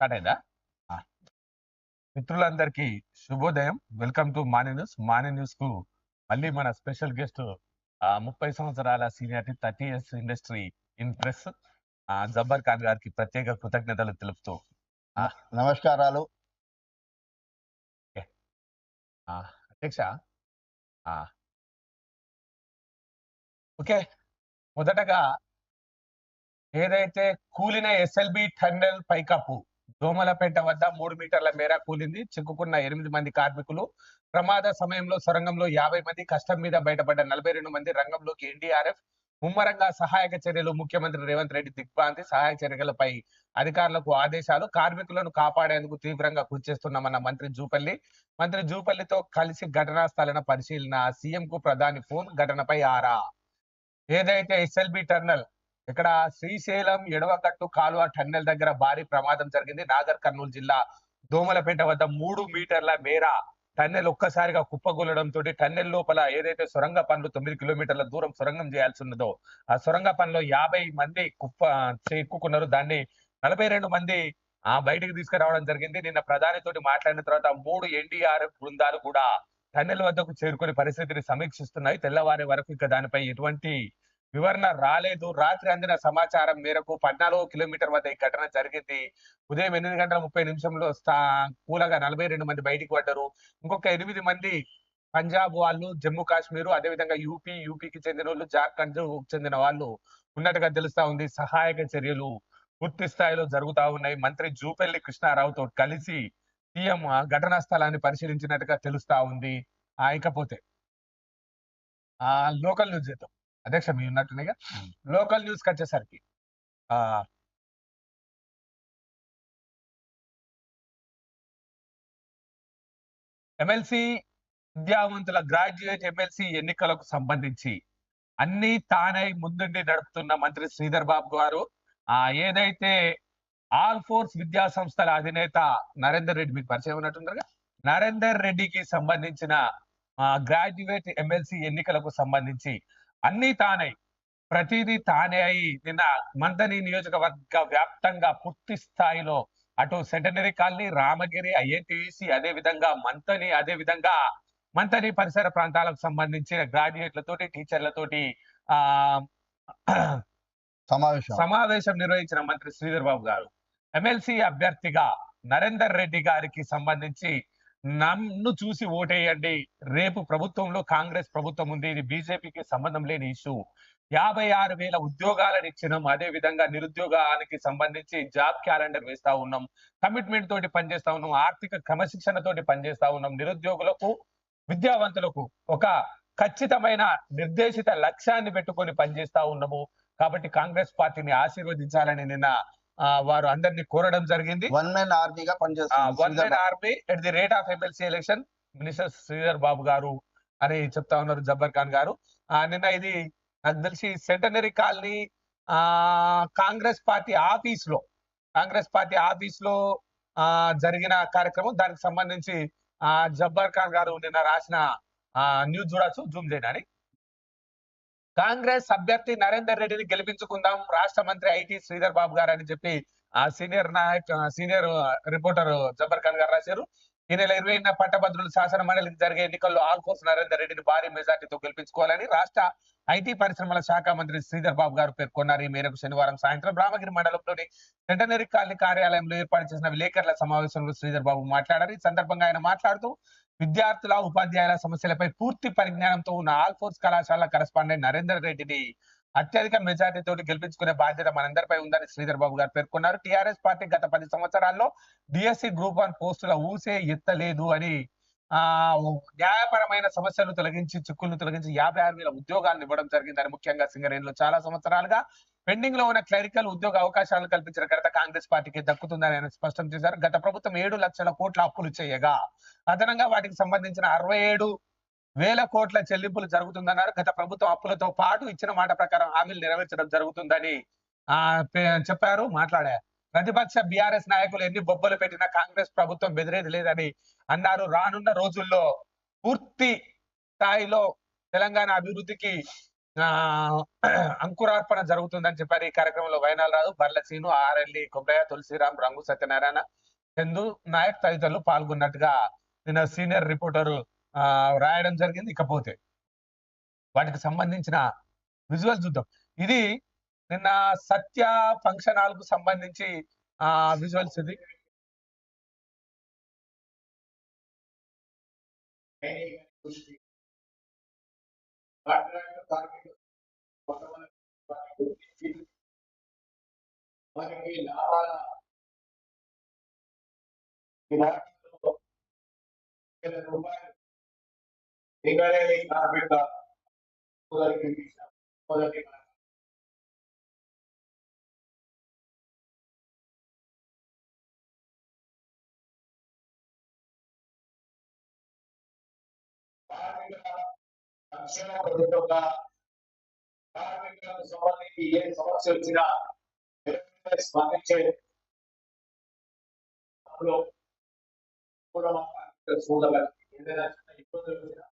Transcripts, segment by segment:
Start అయిందా. మిత్రులందరికీ శుభోదయం. Welcome to Mani news. Mani న్యూస్కు మళ్ళీ మన స్పెషల్ గెస్ట్ ముప్పై సంవత్సరాల seniority thirty years industry in press Jabbar Khan గారికి ప్రత్యేక కృతజ్ఞతలు తెలుపుతూ నమస్కారాలు. అధ్యక్ష. ఓకే. మొదటగా ఏదైతే కూలిన ఎస్ఎల్బి టన్నెల్ పైకప్పు దోమలపేట వద్ద మూడు మీటర్ల మేర కూలింది. చిక్కుకున్న ఎనిమిది మంది కార్మికులు. ప్రమాద సమయంలో సొరంగంలో యాభై మంది కష్టం మీద బయటపడ్డ నలభై రెండు మంది రంగంలోకి ఎన్డీఆర్ఎఫ్. ముమ్మరంగా సహాయక చర్యలు ముఖ్యమంత్రి రేవంత్ రెడ్డి దిగ్భ్రాంతి. సహాయక చర్యలపై అధికారులకు ఆదేశాలు. కార్మికులను కాపాడేందుకు తీవ్రంగా కృషి చేస్తున్నామన్న మంత్రి జూపల్లి. మంత్రి జూపల్లితో కలిసి ఘటనా స్థలన పరిశీలన. సీఎం కు ప్రధాని ఫోన్. ఘటనపై ఆరా. ఏదైతే ఎస్ఎల్బి టర్నల్ ఇక్కడ శ్రీశైలం ఎడవకట్టు కాలువ టన్నెల్ దగ్గర భారీ ప్రమాదం జరిగింది. నాగర్ కర్నూలు జిల్లా దోమలపేట వద్ద మూడు మీటర్ల మేర టన్నెల్ ఒక్కసారిగా కుప్పగొలడంతో టన్నెల్ లోపల ఏదైతే సొరంగ పనులు తొమ్మిది కిలోమీటర్ల దూరం సొరంగం చేయాల్సి ఉన్నదో ఆ సొరంగ పనిలో యాభై మంది కుప్ప చిక్కుకున్నారు దాన్ని నలభై రెండు మంది ఆ బయటకు తీసుకురావడం జరిగింది. నిన్న ప్రధాని తోటి మాట్లాడిన తర్వాత మూడు ఎన్డీఆర్ఎఫ్ బృందాలు కూడా టన్నెల్ వద్దకు చేరుకుని పరిస్థితిని సమీక్షిస్తున్నాయి. తెల్లవారి వరకు ఇక దానిపై ఎటువంటి వివరణ రాలేదు. రాత్రి అందిన సమాచారం మేరకు పద్నాలుగు కిలోమీటర్ వద్ద ఈ ఘటన జరిగింది. ఉదయం ఎనిమిది గంటల ముప్పై నిమిషంలో స్థా- కూలగా నలభై రెండు మంది బయటికి పడ్డారు. ఇంకొక ఎనిమిది మంది పంజాబ్ వాళ్ళు జమ్మూ కాశ్మీర్ అదేవిధంగా యూపీ యూపీకి చెందిన వాళ్ళు జార్ఖండ్ చెందిన వాళ్ళు ఉన్నట్టుగా తెలుస్తా ఉంది. సహాయక చర్యలు పూర్తి స్థాయిలో జరుగుతా ఉన్నాయి. మంత్రి జూపల్లి కృష్ణారావుతో కలిసి సీఎం ఆ ఘటనా స్థలాన్ని పరిశీలించినట్టుగా తెలుస్తా ఉంది. ఇకపోతే ఆ లోకల్ న్యూస్ చేద్దాం. అధ్యక్ష మీ ఉన్నట్టునేగా లోకల్ న్యూస్కి వచ్చేసరికి ఎమ్మెల్సీ విద్యావంతుల గ్రాడ్యుయేట్ ఎమ్మెల్సీ ఎన్నికలకు సంబంధించి అన్ని తానై ముందుండి నడుపుతున్న మంత్రి శ్రీధర్ బాబు గారు ఆ ఏదైతే ఆల్ ఫోర్స్ విద్యా సంస్థల అధినేత నరేందర్ రెడ్డి మీకు పరిచయం ఉన్నట్టుండగా నరేందర్ రెడ్డికి సంబంధించిన గ్రాడ్యుయేట్ ఎమ్మెల్సీ ఎన్నికలకు సంబంధించి అన్ని తానై. ప్రతిదీ తానే అయి నిన్న మంతని నియోజకవర్గ వ్యాప్తంగా పూర్తి స్థాయిలో అటు సెంటనరీ కాలనీ రామగిరి ఐఎన్టీసీ అదే విధంగా మంతని అదే విధంగా మంతని పరిసర ప్రాంతాలకు సంబంధించిన గ్రాడ్యుయేట్లతోటి టీచర్లతోటి ఆ సమావేశం. సమావేశం నిర్వహించిన మంత్రి శ్రీధర్ బాబు గారు. ఎమ్మెల్సీ అభ్యర్థిగా నరేందర్ రెడ్డి గారికి సంబంధించి నన్ను చూసి ఓటేయండి. రేపు ప్రభుత్వంలో కాంగ్రెస్ ప్రభుత్వం ఉంది. ఇది బీజేపీకి సంబంధం లేని ఇష్యూ. యాభై ఆరు వేల ఉద్యోగాలను ఇచ్చినాం. అదే విధంగా నిరుద్యోగానికి సంబంధించి జాబ్ క్యాలెండర్ వేస్తా ఉన్నాం. కమిట్మెంట్ తోటి పనిచేస్తా ఉన్నాం. ఆర్థిక క్రమశిక్షణ తోటి పనిచేస్తా ఉన్నాం. నిరుద్యోగులకు విద్యావంతులకు ఒక ఖచ్చితమైన నిర్దేశిత లక్ష్యాన్ని పెట్టుకొని పనిచేస్తా ఉన్నాము. కాబట్టి కాంగ్రెస్ పార్టీని ఆశీర్వదించాలని నిన్న వారు అందరినీ కోరడం జరిగింది. One men ఆర్మీగా one men army at the rate of MLC election minister Sridhar Babu గారు అని చెప్తా ఉన్నారు జబ్బర్ ఖాన్ గారు. నిన్న ఇది నాకు తెలిసి సెంటనరీ కాలనీ ఆ కాంగ్రెస్ పార్టీ ఆఫీస్లో కాంగ్రెస్ పార్టీ ఆఫీస్లో ఆ జరిగిన కార్యక్రమం. దానికి సంబంధించి ఆ జబ్బర్ ఖాన్ గారు నిన్న రాసిన ఆ న్యూస్ చూడొచ్చు జూమ్ చేయడానికి కాంగ్రెస్ అభ్యర్థి నరేందర్ రెడ్డిని గెలిపించుకుందాం రాష్ట్ర మంత్రి ఐటీ శ్రీధర్ బాబు గారు అని చెప్పి ఆ senior Naik senior reporter Jabar Khan గారు రాశారు. ఈ నెల ఇరవై పట్టభద్రులు శాసన మండలికి జరిగే ఎన్నికల్లో ఆల్ నరేందర్ రెడ్డిని భారీ మెజార్టీతో గెలిపించుకోవాలని రాష్ట్ర ఐటీ పరిశ్రమల శాఖ మంత్రి శ్రీధర్ బాబు గారు పేర్కొన్నారు. ఈ మేరకు శనివారం సాయంత్రం రామగిరి మండలంలోని సెంటనరీ కాలనీ కార్యాలయంలో ఏర్పాటు చేసిన విలేకరుల సమావేశంలో శ్రీధర్ బాబు మాట్లాడారు. ఈ సందర్భంగా ఆయన మాట్లాడుతూ విద్యార్థుల ఉపాధ్యాయుల సమస్యలపై పూర్తి పరిజ్ఞానంతో ఉన్న ఆల్ఫోర్స్ కళాశాల కరెస్పాండెంట్ నరేందర్ రెడ్డిని అత్యధిక మెజార్టీ తోటి గెలిపించుకునే బాధ్యత మనందరిపై ఉందని శ్రీధర్ బాబు గారు పేర్కొన్నారు. టిఆర్ఎస్ పార్టీ గత పది సంవత్సరాల్లో డిఎస్సి గ్రూప్ వన్ పోస్టుల ఊసే ఎత్తలేదు అని ఆ న్యాయపరమైన సమస్యలు తొలగించి చిక్కులను తొలగించి యాభై ఆరు వేల ఉద్యోగాలను ఇవ్వడం జరిగిందని ముఖ్యంగా సింగరేణిలో చాలా సంవత్సరాలుగా పెండింగ్లో ఉన్న క్లరికల్ ఉద్యోగ అవకాశాలను కల్పించిన ఘనత కాంగ్రెస్ పార్టీకి దక్కుతుందని ఆయన స్పష్టం చేశారు. గత ప్రభుత్వం ఏడు లక్షల కోట్ల అప్పులు చేయగా అదనంగా వాటికి సంబంధించిన అరవై ఏడు వేల కోట్ల చెల్లింపులు జరుగుతుందన్నారు. గత ప్రభుత్వం అప్పులతో పాటు ఇచ్చిన మాట ప్రకారం హామీలు నెరవేర్చడం జరుగుతుందని ఆ చెప్పారు మాట్లాడారు ప్రతిపక్ష బీఆర్ఎస్ నాయకులు ఎన్ని బొబ్బలు పెట్టినా కాంగ్రెస్ ప్రభుత్వం బెదిరేది లేదని అన్నారు. రానున్న రోజుల్లో పూర్తి స్థాయిలో తెలంగాణ అభివృద్ధికి ఆ, అంకురార్పణ జరుగుతుందని చెప్పారు. ఈ కార్యక్రమంలో వైనాల్ రాజు బర్ల సీను ఆర్ఎల్ఈ కొబ్బయ్య తులసిరాం రంగు సత్యనారాయణ చందు నాయక్ తదితరులు పాల్గొన్నట్టుగా నిన్న సీనియర్ రిపోర్టర్ రాయడం జరిగింది. ఇకపోతే వాటికి సంబంధించిన విజువల్ చూద్దాం. ఇది నిన్న సత్య ఫంక్షన్ హాల్కు సంబంధించి ఆ విజువల్స్ ఇది. మనకి లాభాల రూపాయలు మొదటి ప్రభుత్వంగా కార్మికులకు సంబంధించి ఏ సమస్య వచ్చినా స్పందించే అప్పుడు ఏదైనా ఇబ్బందులు వచ్చినా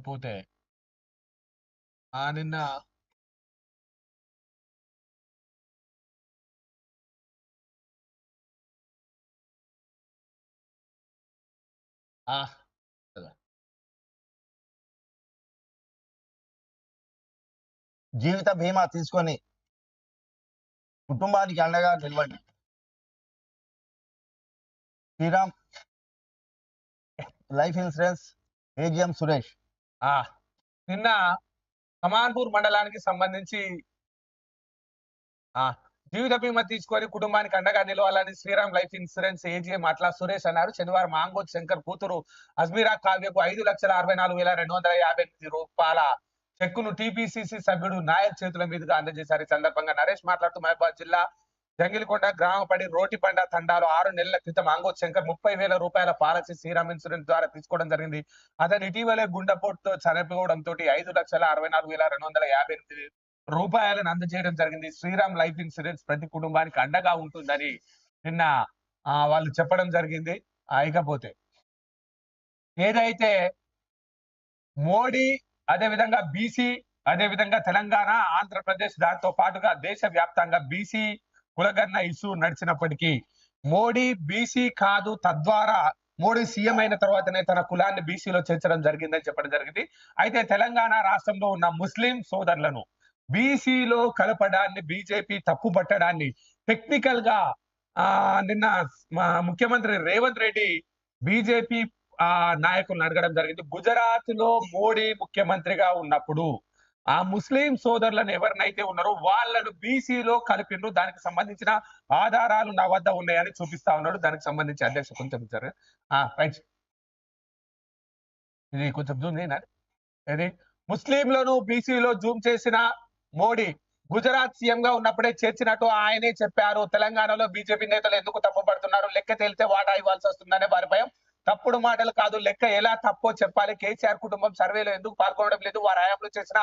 ఇకపోతే ఆ నిన్న ఆ జీవిత బీమా తీసుకొని కుటుంబానికి అండగా నిలవండి. Shriram life insurance AGM Suresh. ఆ నిన్న కమాన్పూర్ మండలానికి సంబంధించి ఆ జీవిత బీమా తీసుకొని కుటుంబానికి అండగా నిలవాలని శ్రీరామ్ లైఫ్ ఇన్సూరెన్స్ ఏజీఎం అట్లా సురేష్ అన్నారు. శనివారం మాంగోత్ శంకర్ కూతురు అజ్మీరా కావ్యకు ఐదు లక్షల అరవై నాలుగు వేల రెండు వందల యాభై ఎనిమిది రూపాయల చెక్కును టీపీసీసీ సభ్యుడు నాయక్ చేతుల మీదుగా అందజేశారు. ఈ సందర్భంగా నరేష్ మాట్లాడుతూ మహబాద్ జిల్లా జంగిలికొండ గ్రామపడి రోటిపండ తండాలు ఆరు నెలల క్రితం మాంగోత్ శంకర్ ముప్పై వేల రూపాయల పాలసీ శ్రీరామ్ ఇన్సూరెన్స్ ద్వారా తీసుకోవడం జరిగింది. అతను ఇటీవలే గుండెపోటుతో చనిపోవడంతో ఐదు లక్షల అరవై నాలుగు వేల రెండు వందల యాభై ఎనిమిది రూపాయలను అందజేయడం జరిగింది. శ్రీరామ్ లైఫ్ ఇన్సూరెన్స్ ప్రతి కుటుంబానికి అండగా ఉంటుందని నిన్న వాళ్ళు చెప్పడం జరిగింది. ఇకపోతే ఏదైతే మోడీ అదే విధంగా బీసీ అదే విధంగా తెలంగాణ ఆంధ్రప్రదేశ్ దాంతో పాటుగా దేశ వ్యాప్తంగా బీసీ కులగన్న ఇష్యూ నడిచినప్పటికీ మోడీ బీసీ కాదు తద్వారా మోడీ సీఎం అయిన తర్వాతనే తన కులాన్ని బీసీలో చేర్చడం జరిగిందని చెప్పడం జరిగింది. అయితే తెలంగాణ రాష్ట్రంలో ఉన్న ముస్లిం సోదరులను బీసీలో కలపడాన్ని బీజేపీ తప్పు పట్టడాన్ని టెక్నికల్గా ఆ నిన్న ముఖ్యమంత్రి రేవంత్ రెడ్డి బీజేపీ ఆ నాయకులను అడగడం జరిగింది. గుజరాత్లో మోడీ ముఖ్యమంత్రిగా ఉన్నప్పుడు ఆ ముస్లిం సోదరులను ఎవరినైతే ఉన్నారో వాళ్ళను బీసీలో కలిపిండ్రు దానికి సంబంధించిన ఆధారాలు నా వద్ద ఉన్నాయని చూపిస్తా ఉన్నాడు. దానికి సంబంధించి అధ్యక్ష కొంచెం ఇచ్చారు రైట్. ఇది కొంచెం జూమ్ చేయనా ఇది ముస్లింలను బీసీలో జూమ్ చేసిన మోడీ గుజరాత్ సీఎం గా ఉన్నప్పుడే చేర్చినట్టు ఆయనే చెప్పారు. తెలంగాణలో బీజేపీ నేతలు ఎందుకు తప్పుపడుతున్నారు లెక్క తేలితే వాటా ఇవ్వాల్సి వస్తుందనే వారి భయం. తప్పుడు మాటలు కాదు. లెక్క ఎలా తప్పో చెప్పాలి. కేసీఆర్ కుటుంబం సర్వేలో ఎందుకు పాల్గొనడం లేదు? వారి హయాంలో చేసిన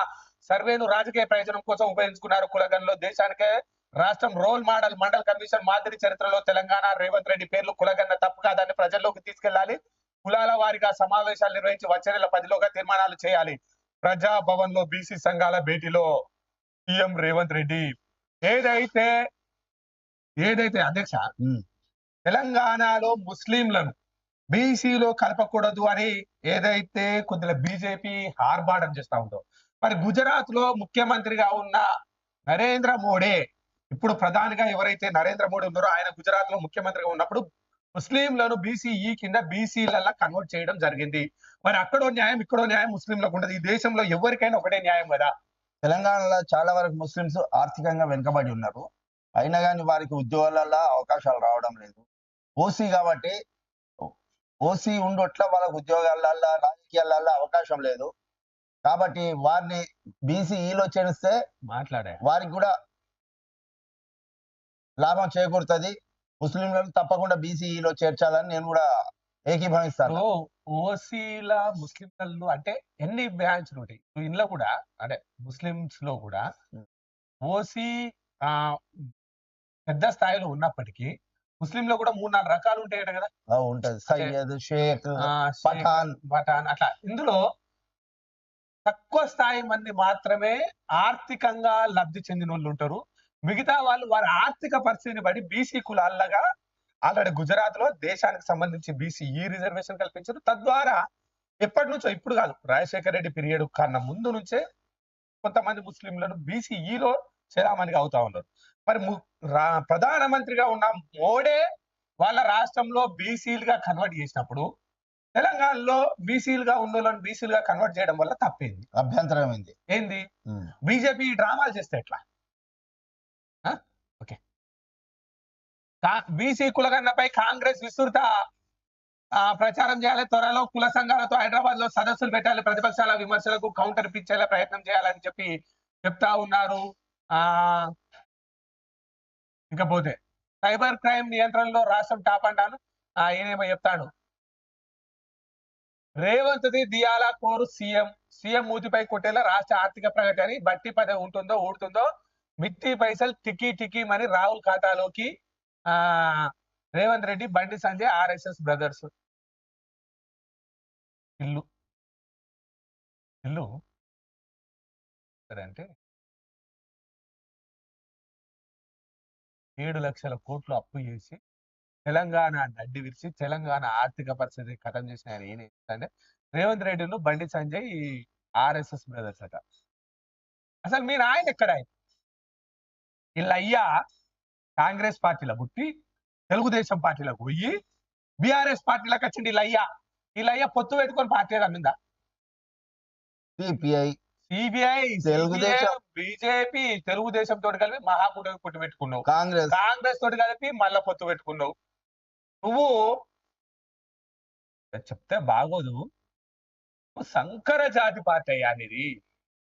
సర్వేను రాజకీయ ప్రయోజనం కోసం ఉపయోగించుకున్నారు కులగన్లో దేశానికే రాష్ట్రం రోల్ మోడల్ మండల్ కమిషన్ మాదిరి చరిత్రలో తెలంగాణ రేవంత్ రెడ్డి పేర్లు కులగన్న తప్పు కాదని ప్రజల్లోకి తీసుకెళ్ళాలి కులాల వారిగా సమావేశాలు నిర్వహించి వచ్చే నెల పదిలోగా తీర్మానాలు చేయాలి. ప్రజా భవన్లో బీసీ సంఘాల భేటీలో సీఎం రేవంత్ రెడ్డి. ఏదైతే ఏదైతే అధ్యక్ష తెలంగాణలో ముస్లింలను బీసీలో కలపకూడదు అని ఏదైతే కొద్దిగా బీజేపీ ఆర్భాటం చేస్తా ఉందో. మరి గుజరాత్లో ముఖ్యమంత్రిగా ఉన్న నరేంద్ర మోడీ ఇప్పుడు ప్రధానిగా ఎవరైతే నరేంద్ర మోడీ ఉన్నారో ఆయన గుజరాత్లో ముఖ్యమంత్రిగా ఉన్నప్పుడు ముస్లింలను బీసీఈ కింద బీసీలలో కన్వర్ట్ చేయడం జరిగింది. మరి అక్కడో న్యాయం ఇక్కడో న్యాయం ముస్లింలకు ఉండదు. ఈ దేశంలో ఎవరికైనా ఒకటే న్యాయం కదా. తెలంగాణలో చాలా వరకు ముస్లిమ్స్ ఆర్థికంగా వెనుకబడి ఉన్నారు. అయినా కానీ వారికి ఉద్యోగాలలో అవకాశాలు రావడం లేదు. ఓసీ కాబట్టి ఓసీ ఉండొట్ల వాళ్ళకు ఉద్యోగాలలో రాజకీయాలలో అవకాశం లేదు. కాబట్టి వారిని బీసీఈలో చేరిస్తే మాట్లాడే. వారికి కూడా లాభం చేకూరుతుంది. ముస్లింలను తప్పకుండా బీసీఈలో చేర్చాలని నేను కూడా ఏకీభవిస్తాను. ఓసీల ముస్లింలు అంటే ఎన్ని బ్రాంచ్లు ఉంటాయి? ఇందులో కూడా అంటే ముస్లిమ్స్లో కూడా. ఓసీ పెద్ద స్థాయిలో ఉన్నప్పటికీ ముస్లింలో కూడా మూడు నాలుగు రకాలు ఉంటాయట కదా? ఉంటది. సయ్యద్ షేక్ పఠాన్. పఠాన్ అట్లా. ఇందులో తక్కువ స్థాయి మంది మాత్రమే ఆర్థికంగా లబ్ధి చెందిన వాళ్ళు ఉంటారు. మిగతా వాళ్ళు వారి ఆర్థిక పరిస్థితిని బట్టి బీసీ కులాలుగా ఆల్రెడీ గుజరాత్లో దేశానికి సంబంధించి బీసీ ఈ రిజర్వేషన్ కల్పించారు. తద్వారా ఎప్పటి నుంచో ఇప్పుడు కాదు రాజశేఖర రెడ్డి పీరియడ్ కన్నా ముందు నుంచే కొంతమంది ముస్లింలను బీసీఈలో చేరామణిగా అవుతా ఉన్నారు. మరి ప్రధానమంత్రిగా ఉన్న మోడే వాళ్ళ రాష్ట్రంలో బీసీలుగా కన్వర్ట్ చేసినప్పుడు తెలంగాణలో బీసీలుగా ఉన్న వాళ్ళని బీసీలుగా కన్వర్ట్ చేయడం వల్ల తప్పేంది? అభ్యంతరం ఏంది? ఏంది. బీజేపీ డ్రామాలు చేస్తే ఎట్లా? ఓకే. బీసీ కులగన్నపై కాంగ్రెస్ విస్తృత ప్రచారం చేయాలి. త్వరలో కుల సంఘాలతో హైదరాబాద్లో సదస్సులు పెట్టాలి. ప్రతిపక్షాల విమర్శలకు కౌంటర్ పిచ్చేలా ప్రయత్నం చేయాలని చెప్పి చెప్తా ఉన్నారు. ఇకపోతే సైబర్ క్రైమ్ నియంత్రణలో రాష్ట్రం టాప్ అంటాను. ఆ, ఏమో చెప్తాడు. రేవంత్ ది కోరు సీఎం. సీఎం మూతిపై కొట్టేలా రాష్ట్ర ఆర్థిక ప్రగతి అని బట్టి పద ఉంటుందో ఊడుతుందో మిత్తి పైసలు టికీ టికీ మని రాహుల్ ఖాతాలోకి ఆ రేవంత్ రెడ్డి బండి సంజయ్ ఆర్ఎస్ఎస్ బ్రదర్స్. ఇల్లు. ఇల్లు. సరే అంటే ఏడు లక్షల కోట్లు అప్పు చేసి తెలంగాణ నడ్డి విరిచి తెలంగాణ ఆర్థిక పరిస్థితి కథం చేసిన ఆయన ఏం అంటే రేవంత్ రెడ్డిను బండి సంజయ్ ఆర్ఎస్ఎస్ బ్రదర్స్ అట. అసలు మీరు ఆయన ఎక్కడ ఆయన? వీళ్ళ అయ్యా కాంగ్రెస్ పార్టీలో పుట్టి తెలుగుదేశం పార్టీలోకి పోయి బీఆర్ఎస్ పార్టీలోకి వచ్చింది వీళ్ళ అయ్యా. వీళ్ళ అయ్యా పొత్తు పెట్టుకొని party రమ్మిందా CPI CBI Telugu Desam. BJP Telugu Desam తోటి కలిపి మహాకూటమి పొత్తు పెట్టుకున్నావు. కాంగ్రెస్. కాంగ్రెస్ తోటి కలిపి మళ్ళా పొత్తు పెట్టుకున్నావు. నువ్వు చెప్తే బాగోదు. సంకర జాతి పార్టీ అయ్యా అనేది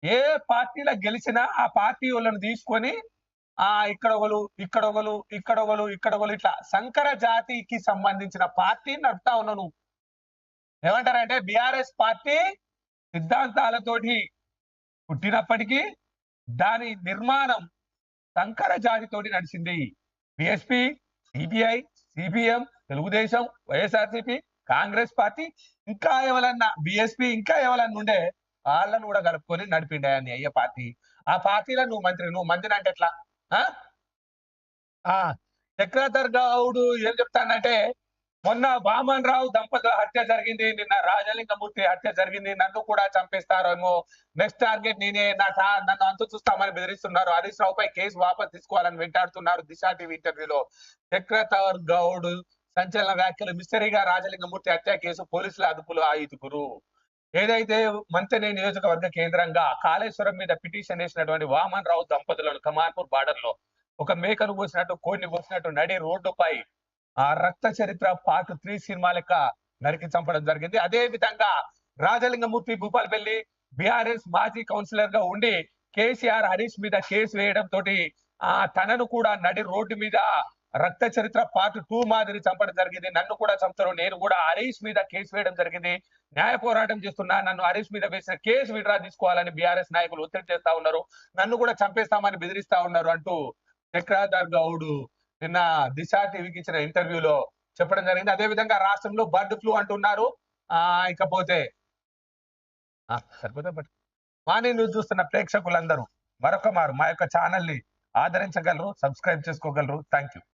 ఏ పార్టీలో గెలిచినా ఆ పార్టీ వాళ్ళని తీసుకొని ఆ ఇక్కడ ఒకరు ఇక్కడ ఒకరు ఇక్కడ ఒకరు ఇక్కడ ఒకరు ఇట్లా సంకర జాతికి సంబంధించిన పార్టీ నడుపుతా ఉన్నావు నువ్వు. ఏమంటారంటే బిఆర్ఎస్ పార్టీ సిద్ధాంతాలతోటి పుట్టినప్పటికీ దాని నిర్మాణం సంకర జాతితోటి నడిచింది. BSP CPI CPM Telugu Desam YSRCP Congress party ఇంకా ఎవరన్నా బిఎస్పి ఇంకా ఎవరన్నా ఉండే వాళ్ళను కూడా కలుపుకొని నడిపిండే నీ అయ్యే పార్టీ. ఆ పార్టీలో నువ్వు మంత్రి నువ్వు మంత్రి అంటే ఎట్లా? ఆ? ఆ చక్రధర్ గౌడ్ ఏం చెప్తానంటే మొన్న వామన్ రావు దంపతుల హత్య జరిగింది నిన్న రాజలింగమూర్తి హత్య జరిగింది నన్ను కూడా చంపేస్తారేమో నెక్స్ట్ టార్గెట్ నేనే నా నన్ను అంత చూస్తామని బెదిరిస్తున్నారు. హరీష్ రావు పై కేసు వాపస్ తీసుకోవాలని వెంటాడుతున్నారు దిశ టీవీ ఇంటర్వ్యూలో. చక్రధర్ గౌడ్ సంచలన వ్యాఖ్యలు మిస్టరీగా రాజలింగమూర్తి హత్య కేసు పోలీసుల అదుపులో ఐదుగురు ఏదైతే మంతెనే నియోజకవర్గ కేంద్రంగా కాళేశ్వరం మీద పిటిషన్ వేసినటువంటి వామన్ రావు దంపతులను కమాన్పూర్ బార్డర్లో ఒక మేకను కోసినట్టు కోడిని కోసినట్టు నడి రోడ్డుపై ఆ రక్త చరిత్ర పార్ట్ త్రీ సినిమా లెక్క నరికి చంపడం జరిగింది. అదే విధంగా రాజలింగమూర్తి భూపాలపల్లి బీఆర్ఎస్ మాజీ కౌన్సిలర్గా ఉండి కేసీఆర్ హరీష్ మీద కేసు వేయడం తోటి ఆ తనను కూడా నడి రోడ్డు మీద రక్త చరిత్ర పార్ట్ టూ మాదిరి చంపడం జరిగింది. నన్ను కూడా చంపుతారు. నేను కూడా హరీష్ మీద కేసు వేయడం జరిగింది. న్యాయ పోరాటం చేస్తున్నా నన్ను హరీష్ మీద వేసిన కేసు విడ్రా తీసుకోవాలని బీఆర్ఎస్ నాయకులు ఒత్తిడి చేస్తా ఉన్నారు. నన్ను కూడా చంపేస్తామని బెదిరిస్తా ఉన్నారు అంటూ చక్రాధర్ గౌడ్ నిన్న దిశ టీవీకి ఇచ్చిన ఇంటర్వ్యూలో చెప్పడం జరిగింది. అదే విధంగా రాష్ట్రంలో బర్డ్ ఫ్లూ అంటున్నారు. ఆ ఇకపోతే సరిపోతే బట్ న్యూస్ చూస్తున్న ప్రేక్షకులందరూ మరొక మారు మా యొక్క ఛానల్ని ఆదరించగలరు సబ్స్క్రైబ్ చేసుకోగలరు. Thank you.